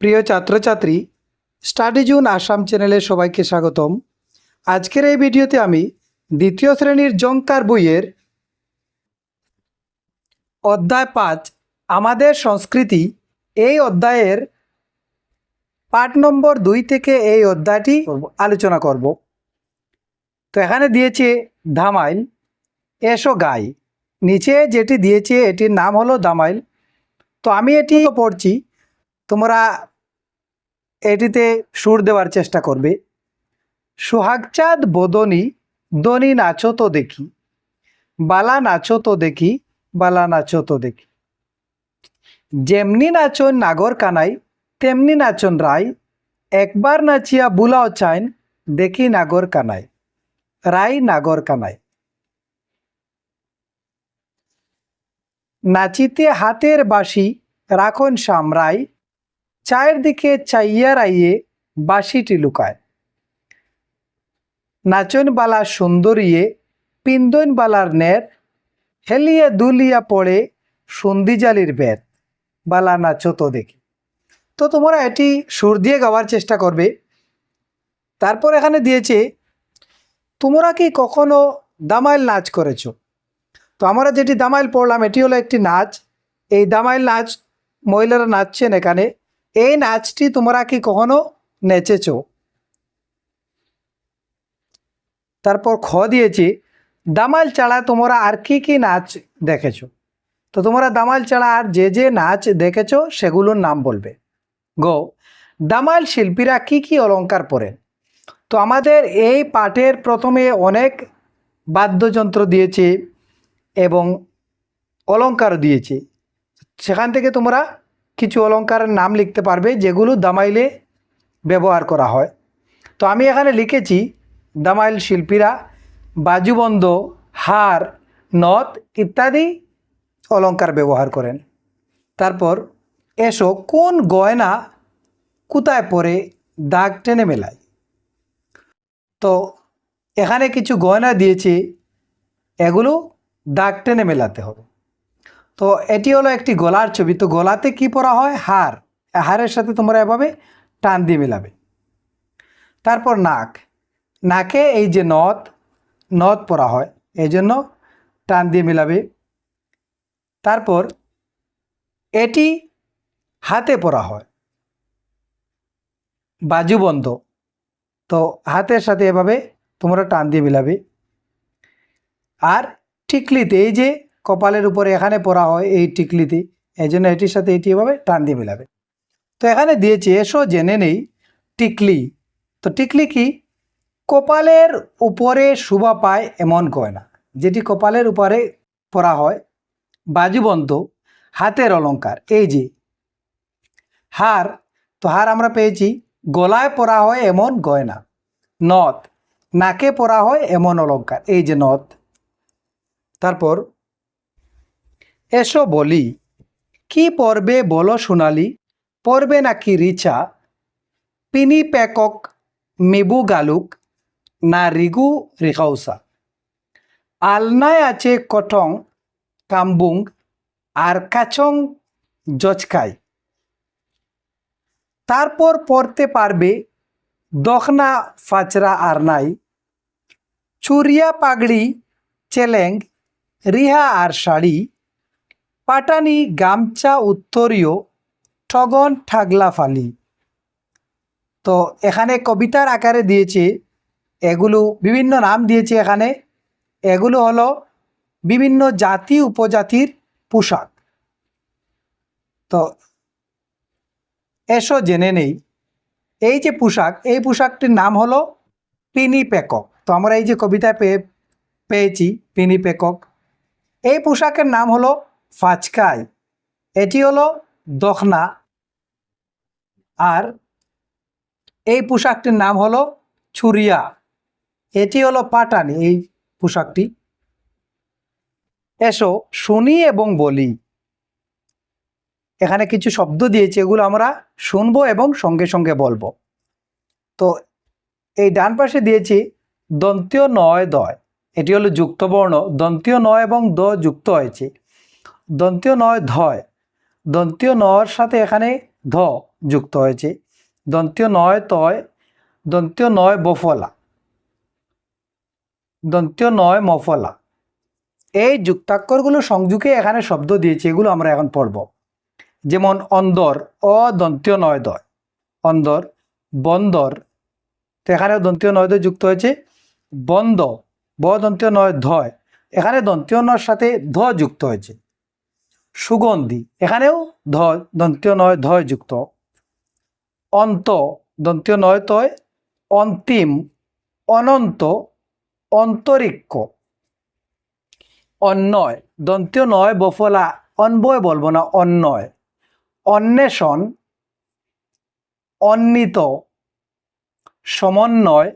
প্রিয় ছাত্রছাত্রী study June Assam চ্যানেলে সবাইকে স্বাগতম। আজকের এই ভিডিওতে আমি দ্বিতীয় শ্রেণির জঙ্কার বইয়ের অধ্যায় পাঁচ আমাদের সংস্কৃতি এই অধ্যায়ের পাঠ নম্বর দুই থেকে এই অধ্যায়টি আলোচনা করব। তো এখানে দিয়েছে ধামাইল এসো গাই। নিচে যেটি দিয়েছে এটির নাম হলো দামাইল তো আমি এটি পড়ছি তোমরা এটিতে সুর দেওয়ার চেষ্টা করবে। সোহাগচাঁদ বদনি, দনি নাচো তো দেখি, বালা নাচো তো দেখি, বালা নাচো তো দেখি। যেমনি নাচন নাগর কানাই, তেমনি নাচন রায় একবার নাচিয়া বুলাও চাইন, দেখি নাগর কানাই রায় নাগর কানাই। নাচিতে হাতের বাঁশি রাখন সামরাই চায়ের দিকে চাইয়া রাইয়ে বাঁশিটি লুকায়। নাচনবালা সুন্দরিয়ে পিন্দনবালার নের হেলিয়া দুলিয়া পড়ে সন্ধিজালির বেত, বালা নাচো তো দেখি। তো তোমরা এটি সুর দিয়ে গাওয়ার চেষ্টা করবে। তারপর এখানে দিয়েছে, তোমরা কি কখনো দামাইল নাচ করেছ? তো আমরা যেটি দামাইল পড়লাম, এটি হলো একটি নাচ। এই দামাইল নাচ মহিলারা নাচছেন এখানে। এই নাচটি তোমরা কি কখনো নেচেছ? তারপর খ দিয়েছি, দামাল ছাড়া তোমরা আর কি কি নাচ দেখেছ? তো তোমরা দামাল ছাড়া আর যে যে নাচ দেখেছ সেগুলোর নাম বলবে। গো, দামাল শিল্পীরা কি কি অলঙ্কার পরেন? তো আমাদের এই পাঠের প্রথমে অনেক বাদ্যযন্ত্র দিয়েছে এবং অলংকারও দিয়েছে। সেখান থেকে তোমরা কিছু অলঙ্কারের নাম লিখতে পারবে যেগুলো দামাইলে ব্যবহার করা হয়। তো আমি এখানে লিখেছি, দামাইল শিল্পীরা বাজুবন্ধ, হার, নথ ইত্যাদি অলঙ্কার ব্যবহার করেন। তারপর এসো কোন গয়না কোথায় পরে দাগ টেনে মেলায়। তো এখানে কিছু গয়না দিয়েছে, এগুলো দাগ টেনে মেলাতে হবে। তো এটি হলো একটি গলার ছবি। তো গলাতে কি পরা হয়? হার। হারের সাথে তোমরা এভাবে টান দিয়ে মেলাবে। তারপর নাক। নাকে এই যে নথ নথ পরা হয়, এই জন্য টান দিয়ে মেলাবে। তারপর এটি হাতে পরা হয়। বাজুবন্ধ তো হাতের সাথে এভাবে তোমরা টান দিয়ে মিলাবে। আর টিকলিতে এই যে কপালের উপরে এখানে পরা হয় এই টিকলিতে এই জন্য এটির সাথে এটি এভাবে টান দিয়ে মিলাবে। তো এখানে দিয়েছে, এসো জেনে নেই, টিকলি। তো টিকলি কি? কপালের উপরে শোভা পায় এমন গয়না যেটি কপালের উপরে পরা হয়, বাজুবন্ত, হাতের অলংকার। এই যে, হার, তো হার আমরা পেয়েছি, গলায় পরা হয় এমন গয়না নথ, নাকে পরা হয় এমন অলংকার। এই যে নথ, তারপর এসো বলি, কি পরবে বলো সোনালি? পরবে নাকি রিচা? পিনি প্যাকক মিবু গালুক, না রিগু রিকাউসা আলনায় আছে কটং কাম্বুং, আর কাচং জচকাই তারপর পড়তে পারবে, দখনা ফাচরা আর নাই। চুরিয়া পাগড়ি, চেলেং, রিহা আর শাড়ি। পাটানি, গামছা, উত্তরীয়, ঠগন ঠাগলা ফালি তো এখানে কবিতার আকারে দিয়েছে, এগুলো বিভিন্ন নাম দিয়েছে এখানে। এগুলো হলো বিভিন্ন জাতি, উপজাতির পোশাক। তো এসো জেনে নেই, এই যে পোশাক, এই পোশাকটির নাম হলো পিনি পেকক। তো আমরা এই যে কবিতা পেয়ে পেয়েছি, পিনি পেকক। এই পোশাকের নাম হলো ফাচকাই এটি হলো দখনা। আর এই পোশাকটির নাম হলো ছুরিয়া। এটি হলো পাটানি, এই পোশাকটি। এসো, শুনি এবং বলি। এখানে কিছু শব্দ দিয়েছে, এগুলো আমরা শুনব এবং সঙ্গে সঙ্গে বলব। তো এই ডান পাশে দিয়েছি, দন্তীয় নয় দয়। এটি হলো যুক্তবর্ণ, দন্তীয় নয় এবং দ যুক্ত হয়েছে। দন্তীয় নয় ধয়। দন্তীয় নর সাথে এখানে ধ যুক্ত হয়েছে। দন্তীয় নয় তয়, দন্তীয় নয় বফলা। দন্তীয় নয় মফলা। এই যুক্তাক্ষরগুলো সংযোগে এখানে শব্দ দিয়েছে, এগুলো আমরা এখন পড়ব। যেমন অন্দর, অ দন্তীয় নয় দয় অন্দর, বন্দর, তো এখানে দন্তীয় নয় দয় যুক্ত হয়েছে। বন্দ, ব নয় ধয়। এখানে দন্তীয় নয়ের সাথে ধ যুক্ত হয়েছে। সুগন্ধি। এখানেও ধ দন্তীয় নয় ধয় যুক্ত অন্ত, দন্তীয় নয়, তয়। অন্তিম, অনন্ত, অন্তরিক্ষ। অন্যয় দন্তীয় নয়, বফলা। অন্বয় বলব না অন্যয় অন্বেষণ, অন্বিত। সমন্বয়,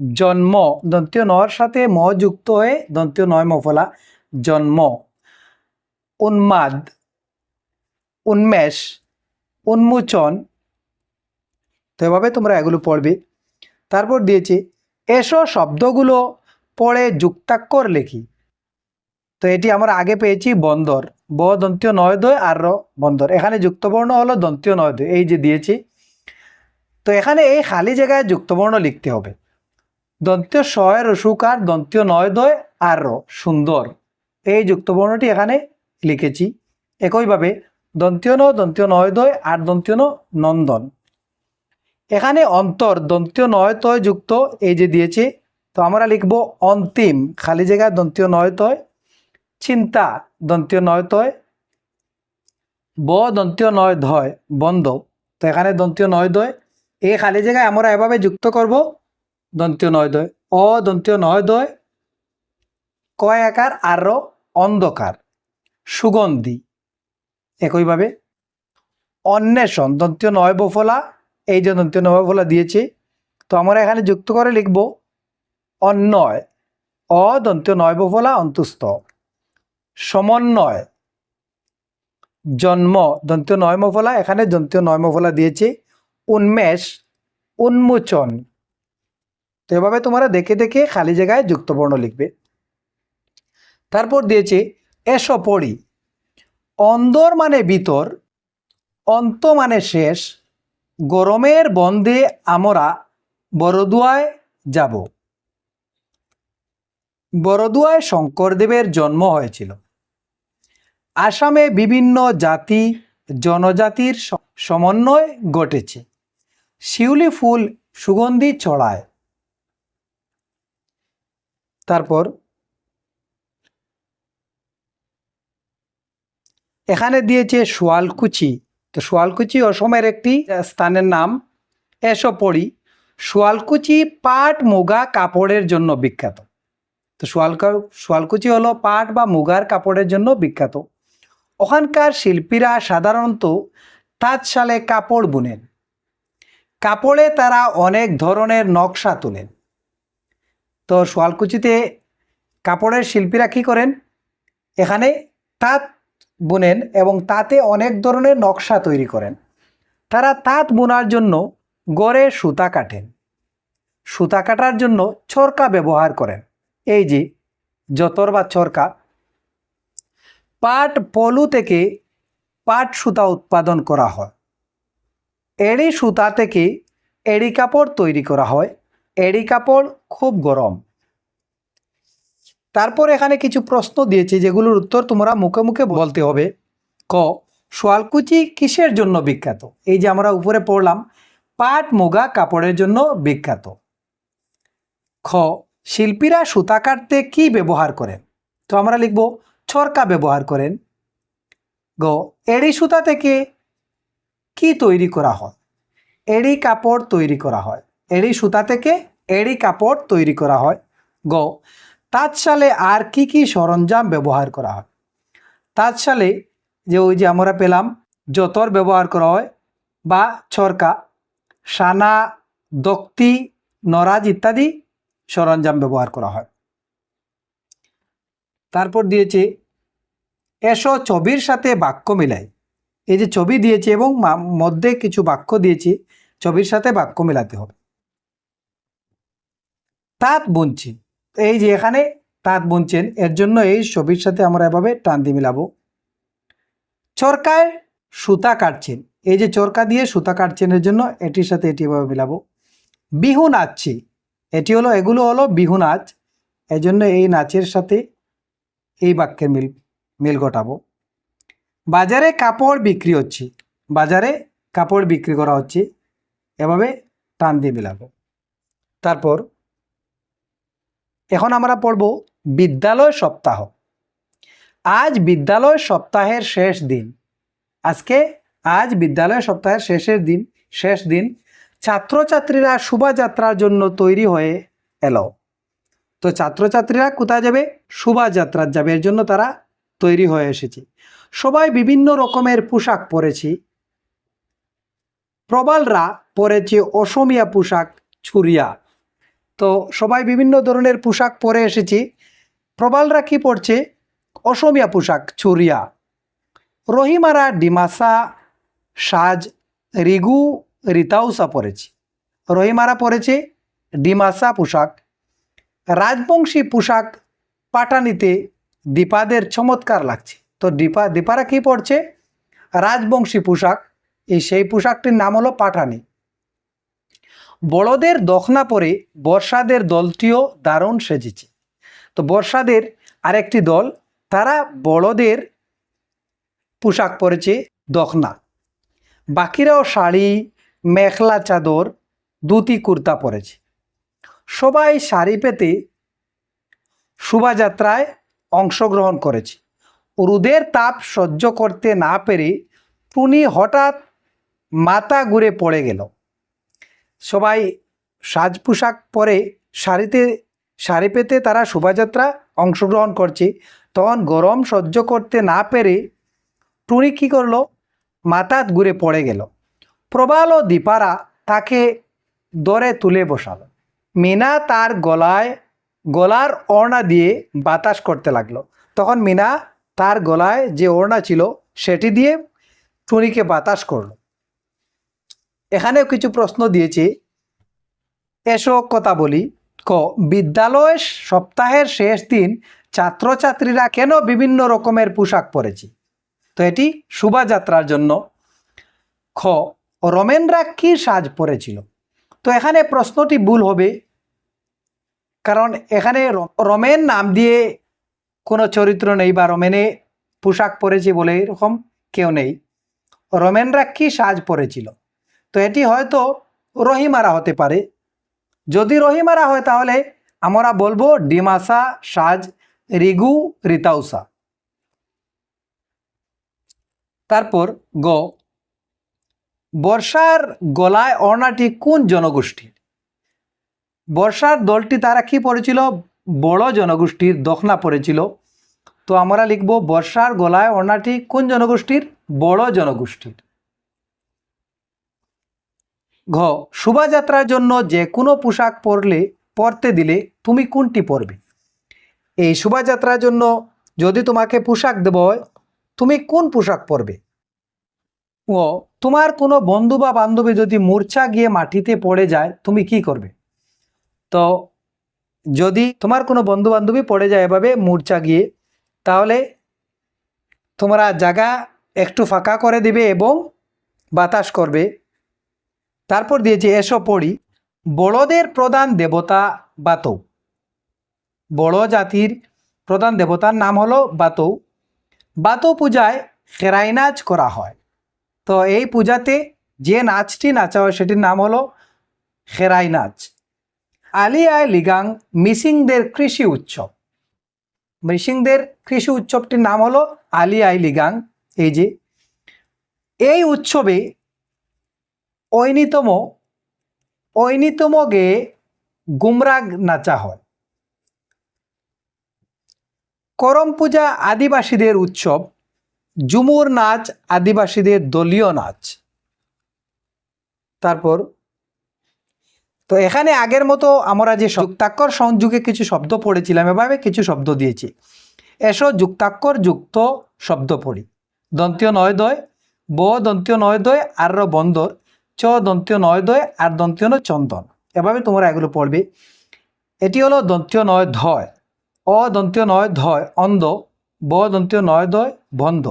জন্ম। দন্তীয় নয়ের সাথে ম যুক্ত হয়ে দন্তীয় নয়, মফলা। জন্ম। উন্মাদ, উন্মেষ, উন্মোচন। তো এভাবে তোমরা এগুলো পড়বে। তারপর দিয়েছে এসব শব্দগুলো পড়ে যুক্তাক্ষর লেখি। তো এটি আমরা আগে পেয়েছি বন্দর। ব দন্তীয় নয় দয় আর র বন্দর। এখানে যুক্তবর্ণ হলো দন্তীয় নয় দয় এই যে দিয়েছি। তো এখানে এই খালি জায়গায় যুক্তবর্ণ লিখতে হবে। দন্তীয় শয় রসুকার দন্তীয় নয় দয় আর র, সুন্দর। এই যুক্তবর্ণটি এখানে লিখেছি। একইভাবে দন্তীয় ন দন্তীয় নয় দয় আর দন্তীয় নন্দন। এখানে অন্তর দন্তীয় নয় তয় যুক্ত, এই যে দিয়েছে, তো আমরা লিখব অন্তিম। খালি জায়গায় দন্তীয় নয় তয় চিন্তা দন্তীয় নয় তয় ব দন্তীয় নয় ধয় বন্ধ। তো এখানে দন্তীয় নয় দয় এই খালি জায়গায় আমরা এভাবে যুক্ত করব দন্তীয় নয় দয় অ নয় দয় কয় আকার আর অন্ধকার। সুগন্ধি। একইভাবে অন্বেষণ, দন্তীয় নয় বফলা এই যে দন্তীয় নয় বফলা দিয়েছে, তো আমরা এখানে যুক্ত করে লিখব অন্যয় অ দন্তীয় নয় বফলা অন্তুস্থ। সমন্বয়, জন্ম, দন্তীয় নয় মফলা এখানে দন্তীয় নয় মফলা দিয়েছে। উন্মেষ, উন্মোচন। তো এভাবে তোমরা দেখে দেখে খালি জায়গায় যুক্তবর্ণ লিখবে। তারপর দিয়েছে এসো পড়ি। অন্দর মানে ভিতর, অন্ত মানে শেষ, গরমের বন্ধে আমরা বড়দুয়ায় যাব। বড়দুয়ায় শঙ্করদেবের জন্ম হয়েছিল। আসামে বিভিন্ন জাতি, জনজাতির সমন্বয় ঘটেছে। শিউলি ফুল সুগন্ধি ছড়ায়। তারপর এখানে দিয়েছে সোয়ালকুচি তো সোয়ালকুচি অসমের একটি স্থানের নাম এসো পড়ি সোয়ালকুচি পাট মুগা কাপড়ের জন্য বিখ্যাত। তো সোয়ালকা সোয়ালকুচি হলো পাট বা মুগার কাপড়ের জন্য বিখ্যাত। ওখানকার শিল্পীরা সাধারণত তাঁতশালে কাপড় বুনেন। কাপড়ে তারা অনেক ধরনের নকশা তোলেন। তো সোয়ালকুচিতে কাপড়ের শিল্পীরা কী করেন? এখানে তাঁত বুনেন এবং তাতে অনেক ধরনের নকশা তৈরি করেন। তারা তাঁত বোনার জন্য গড়ে সুতা কাটেন। সুতা কাটার জন্য চরকা ব্যবহার করেন। এই যে, যতর বা চরকা, পাট পলু থেকে পাট সুতা উৎপাদন করা হয়। এড়ি সুতা থেকে এড়ি কাপড় তৈরি করা হয়। এড়ি কাপড় খুব গরম। তারপর এখানে কিছু প্রশ্ন দিয়েছে, যেগুলোর উত্তর তোমরা মুখে মুখে বলতে হবে। ক সোয়ালকুচি কিসের জন্য বিখ্যাত? এই যে আমরা উপরে পড়লাম, পাট, মুগা, কাপড়ের জন্য বিখ্যাত। খ, শিল্পীরা সুতা কাটতে কি ব্যবহার করেন? তো আমরা লিখব ছরকা ব্যবহার করেন। গ, এড়ি সুতা থেকে কি তৈরি করা হয়? এড়ি কাপড় তৈরি করা হয়। এড়ি সুতা থেকে এড়ি কাপড় তৈরি করা হয়। গ তাঁতশালে আর কি কি সরঞ্জাম ব্যবহার করা হয়? তাঁতশালে যে ওই যে আমরা পেলাম, যতর ব্যবহার করা হয়, বা ছরকা, সানা, দক্তি, নরাজ ইত্যাদি সরঞ্জাম ব্যবহার করা হয়। তারপর দিয়েছে, এসো ছবির সাথে বাক্য মিলাই। এই যে ছবি দিয়েছে এবং মধ্যে কিছু বাক্য দিয়েছে, ছবির সাথে বাক্য মেলাতে হবে। তাঁত বুনছি। এই যে এখানে তাঁত বুনছেন, এর জন্য এই ছবির সাথে আমরা এভাবে টান দিয়ে মিলাবো। চরকায় সুতা কাটছেন। এই যে চরকা দিয়ে সুতা কাটছেন, এর জন্য এটির সাথে এটি এভাবে মিলাবো। বিহু নাচছি। এটি হলো, এগুলো হলো বিহু নাচ। এই জন্য এই নাচের সাথে এই বাক্যের মিল মিল ঘটাবো। বাজারে কাপড় বিক্রি হচ্ছে। বাজারে কাপড় বিক্রি করা হচ্ছে। এভাবে টান দিয়ে মিলাবো। তারপর এখন আমরা পড়ব বিদ্যালয় সপ্তাহ। আজ বিদ্যালয় সপ্তাহের শেষ দিন। আজকে আজ বিদ্যালয় সপ্তাহের শেষের দিন, শেষ দিন। ছাত্রছাত্রীরা শোভাযাত্রার জন্য তৈরি হয়ে এলো। তো ছাত্রছাত্রীরা কোথায় যাবে? শোভাযাত্রার যাবে। এর জন্য তারা তৈরি হয়ে এসেছে। সবাই বিভিন্ন রকমের পোশাক পরেছি। প্রবালরা পরেছে অসমিয়া পোশাক ছুরিয়া তো সবাই বিভিন্ন ধরনের পোশাক পরে এসেছি। প্রবালরা কি পরছে? অসমিয়া পোশাক ছুরিয়া রহিমারা ডিমাসা, সাজ, রিগু, রিতাউসা পরেছে। রহিমারা পরেছে ডিমাসা পোশাক। রাজবংশী পোশাক পাটানিতে দীপাদের চমৎকার লাগছে। তো দীপা, দীপারা কি পরছে? রাজবংশী পোশাক। এই সেই পোশাকটির নাম হলো পাঠানি বড়দের দখনা পরে বর্ষাদের দলটিও দারুণ সেজেছে। তো বর্ষাদের আরেকটি দল, তারা বড়দের পোশাক পরেছে দখনা। বাকিরাও শাড়ি, মেখলা চাদর, ধুতি, কুর্তা পরেছে। সবাই শাড়ি পেতে শোভাযাত্রায় অংশগ্রহণ করেছে। রোদের তাপ সহ্য করতে না পেরে টুনি হঠাৎ মাথা ঘুরে পড়ে গেল। সবাই সাজ পোশাক পরে শাড়িতে, শাড়ি পেতে তারা শোভাযাত্রা অংশগ্রহণ করছে। তখন গরম সহ্য করতে না পেরে টুনি কী করল? মাথা ঘুরে পড়ে গেল। প্রবাল ও দীপারা তাকে দরে তুলে বসালো। মিনা তার গলায়, গলার ওড়না দিয়ে বাতাস করতে লাগল। তখন মিনা তার গলায় যে ওড়না ছিল, সেটি দিয়ে টুনিকে বাতাস করল। এখানেও কিছু প্রশ্ন দিয়েছে। এসো কথা বলি। ক, বিদ্যালয় সপ্তাহের শেষ দিন ছাত্রছাত্রীরা কেন বিভিন্ন রকমের পোশাক পরেছে? তো এটি শোভাযাত্রার জন্য। খ, রমেনরা কি সাজ পরেছিল? তো এখানে প্রশ্নটি ভুল হবে। কারণ এখানে রমেন নাম দিয়ে কোনো চরিত্র নেই বা রমেনে পোশাক পরেছে বলে এরকম কেউ নেই। রমেনরা কি সাজ পরেছিল? তো এটি হয়তো রহিমারা হতে পারে। যদি রহিমারা হয় তাহলে আমরা বলব ডিমাসা, সাজ, রিগু, রিতাউসা। তারপর গ, বর্ষার গলায় অর্ণাটি কোন জনগোষ্ঠীর? বর্ষার দলটি তারা কি পড়েছিল? বড় জনগোষ্ঠীর দখনা পড়েছিল। তো আমরা লিখব বর্ষার গলায় অর্ণাটি কোন জনগোষ্ঠীর? বড় জনগোষ্ঠীর। ঘ, শোভাযাত্রার জন্য যে কোনো পোশাক পরলে, পরতে দিলে তুমি কোনটি পরবে? এই শোভাযাত্রার জন্য যদি তোমাকে পোশাক দেব হয় তুমি কোন পোশাক পরবে? ও, তোমার কোনো বন্ধু বা বান্ধবী যদি মূর্ছা গিয়ে মাটিতে পড়ে যায়, তুমি কি করবে? তো, যদি তোমার কোনো বন্ধু বান্ধবী পড়ে যায় এভাবে মূর্ছা গিয়ে, তাহলে তোমরা জায়গা একটু ফাঁকা করে দিবে এবং বাতাস করবে। তারপর দিয়েছে, এসো পড়ি, বড়দের প্রধান দেবতা বাতৌ। বড় জাতির প্রধান দেবতার নাম হলো বাতৌ। বাতৌ পূজায় খেরাই নাচ করা হয়। তো এই পূজাতে যে নাচটি নাচা হয় সেটির নাম হলো খেরাই নাচ। আলিয়ায় লিগাং মিসিংদের কৃষি উৎসব। মিসিংদের কৃষি উৎসবটির নাম হলো আলিয়াই লিগাং। এই যে, এই উৎসবে ঐনিতম ঐনিতম গেয়ে গুমরাগ নাচা হয়। করম পূজা আদিবাসীদের উৎসব ঝুমুর নাচ আদিবাসীদের দলীয় নাচ। তারপর, তো এখানে আগের মতো আমরা যে যুক্তাক্ষর সংযোগে কিছু শব্দ পড়েছিলাম, এভাবে কিছু শব্দ দিয়েছি। এসো যুক্তাক্ষর যুক্ত শব্দ পড়ি। দন্তীয় নয় দয়, ব দন্তীয় নয় দয় আর বন্দর। চ দন্তীয় নয় দয় আর দন্তীয় নয় চন্দন। এভাবে তোমরা এগুলো পড়বে। এটি হলো দন্তীয় নয় ধয়। অ দন্তীয় নয় ধয়, অন্ধ। ব দন্তীয় নয় দয়, বন্ধ।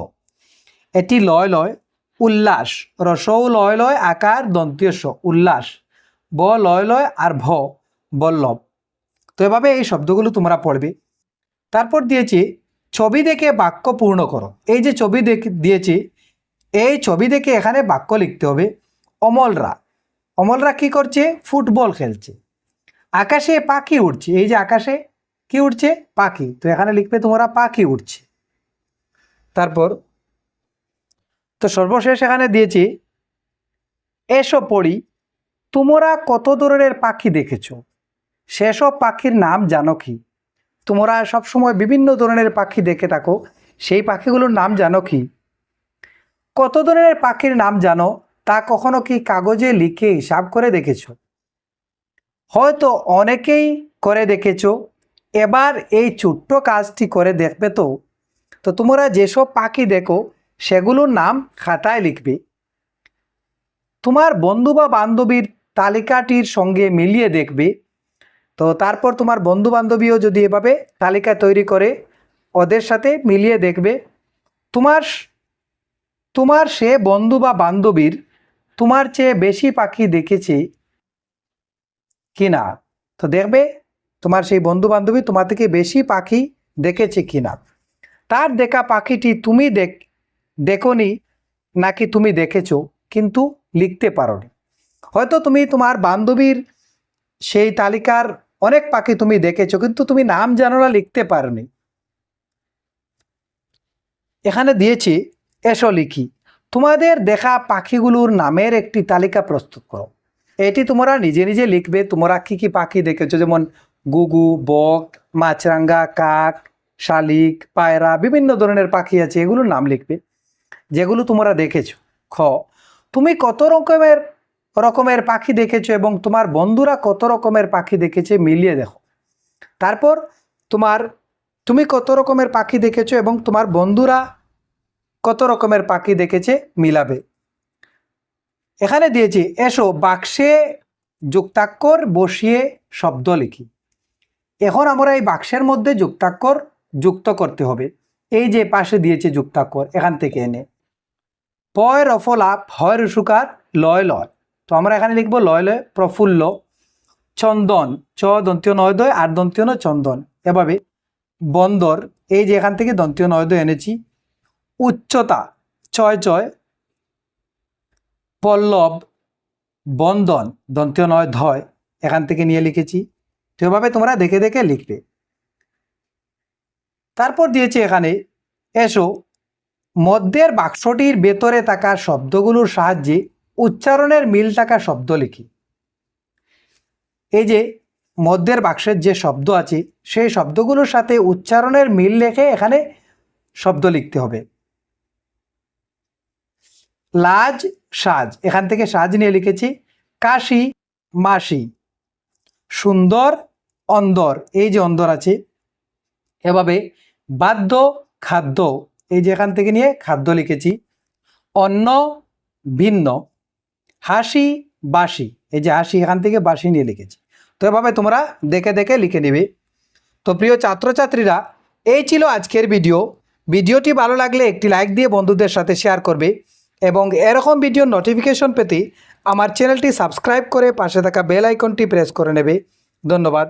এটি লয় লয়, উল্লাস। রসৌ লয় লয়, আকার দন্তীয় স, উল্লাস। ব লয় লয় আর ভ, বল্লভ। তো এভাবে এই শব্দগুলো তোমরা পড়বে। তারপর দিয়েছি, ছবি দেখে বাক্য পূর্ণ করো। এই যে ছবি দেখে, দিয়েছি, এই ছবি দেখে এখানে বাক্য লিখতে হবে। অমলরা। অমলরা কি করছে? ফুটবল খেলছে। আকাশে পাখি উঠছে এই যে আকাশে কি উঠছে পাখি। তো এখানে লিখবে তোমরা পাখি উঠছে তারপর তো সর্বশেষ এখানে দিয়েছি, এসো পড়ি, তোমরা কত ধরনের পাখি দেখেছ? সেসব পাখির নাম জানো কি? তোমরা সবসময় বিভিন্ন ধরনের পাখি দেখে থাকো। সেই পাখিগুলোর নাম জানো কি? কত ধরনের পাখির নাম জানো? তা কখনো কি কাগজে লিখে হিসাব করে দেখেছ? হয়তো অনেকেই করে দেখেছ। এবার এই ছোট্ট কাজটি করে দেখবে তো। তো তোমরা যেসব পাখি দেখো, সেগুলোর নাম খাতায় লিখবে। তোমার বন্ধু বা বান্ধবীর তালিকাটির সঙ্গে মিলিয়ে দেখবে। তো তারপর তোমার বন্ধু বান্ধবীও যদি এভাবে তালিকা তৈরি করে, ওদের সাথে মিলিয়ে দেখবে। তোমার তোমার সে বন্ধু বা বান্ধবীর তোমার চেয়ে বেশি পাখি দেখেছি কি না তো দেখবে, তোমার সেই বন্ধু বান্ধবী তোমার থেকে বেশি পাখি দেখেছে কি না তার দেখা পাখিটি তুমি দেখ, দেখনি, নাকি তুমি দেখেছ, কিন্তু লিখতে পারোনি। হয়তো তুমি তোমার বান্ধবীর সেই তালিকার অনেক পাখি তুমি দেখেছ, কিন্তু তুমি নাম জানো না লিখতে পারোনি। এখানে দিয়েছি, এসো লিখি। তোমাদের দেখা পাখিগুলোর নামের একটি তালিকা প্রস্তুত করো। এটি তোমরা নিজে নিজে লিখবে, তোমরা কী কী পাখি দেখেছ? যেমন গুগু, বক, মাছরাঙ্গা, কাক, শালিক, পায়রা, বিভিন্ন ধরনের পাখি আছে, এগুলোর নাম লিখবে, যেগুলো তোমরা দেখেছ। খ, তুমি কত রকমের রকমের পাখি দেখেছ এবং তোমার বন্ধুরা কত রকমের পাখি দেখেছে মিলিয়ে দেখো। তারপর তোমার, তুমি কত রকমের পাখি দেখেছ এবং তোমার বন্ধুরা কত রকমের পাখি দেখেছে মিলাবে। এখানে দিয়েছি, এসো বাক্সে যুক্তাক্ষর বসিয়ে শব্দ লিখি। এখন আমরা এই বাক্সের মধ্যে যুক্তাক্ষর যুক্ত করতে হবে। এই যে পাশে দিয়েছে যুক্তাক্ষর, এখান থেকে এনে। পয় রফলা ভয় রসুকার লয় লয়। তো আমরা এখানে লিখব লয় লয়, প্রফুল্ল, চন্দন, চ দন্তীয় নয় দয় আর দন্তীয় চন্দন। এভাবে বন্দর, এই যে এখান থেকে দন্তীয় নয় দয় এনেছি। উচ্চতা, ছয় ছয়। পল্লব বন্দন দন্তীয় নয় ধয়। এখান থেকে নিয়ে লিখেছি। তো এভাবে তোমরা দেখে দেখে লিখবে। তারপর দিয়েছি এখানে, এসো, মধ্যের বাক্সটির ভেতরে থাকা শব্দগুলোর সাহায্যে উচ্চারণের মিল থাকা শব্দ লিখি। এই যে, মধ্যের বাক্সের যে শব্দ আছে, সেই শব্দগুলোর সাথে উচ্চারণের মিল রেখে এখানে শব্দ লিখতে হবে। লাজ, সাজ। এখান থেকে সাজ নিয়ে লিখেছি, কাশি, মাসি। সুন্দর, অন্দর। এই যে অন্দর আছে, এভাবে বাদ্য, খাদ্য। এই যে এখান থেকে নিয়ে খাদ্য লিখেছি অন্য ভিন্ন। হাসি, বাসি। এই যে হাসি এখান থেকে বাসি নিয়ে লিখেছি। তো এভাবে তোমরা দেখে দেখে লিখে নেবে। তো প্রিয় ছাত্রছাত্রীরা, এই ছিল আজকের ভিডিও। ভিডিওটি ভালো লাগলে একটি লাইক দিয়ে বন্ধুদের সাথে শেয়ার করবে। এবং এরকম ভিডিওর নোটিফিকেশন পেতে আমার চ্যানেলটি সাবস্ক্রাইব করে পাশে থাকা বেল আইকনটি প্রেস করে নেবে। ধন্যবাদ।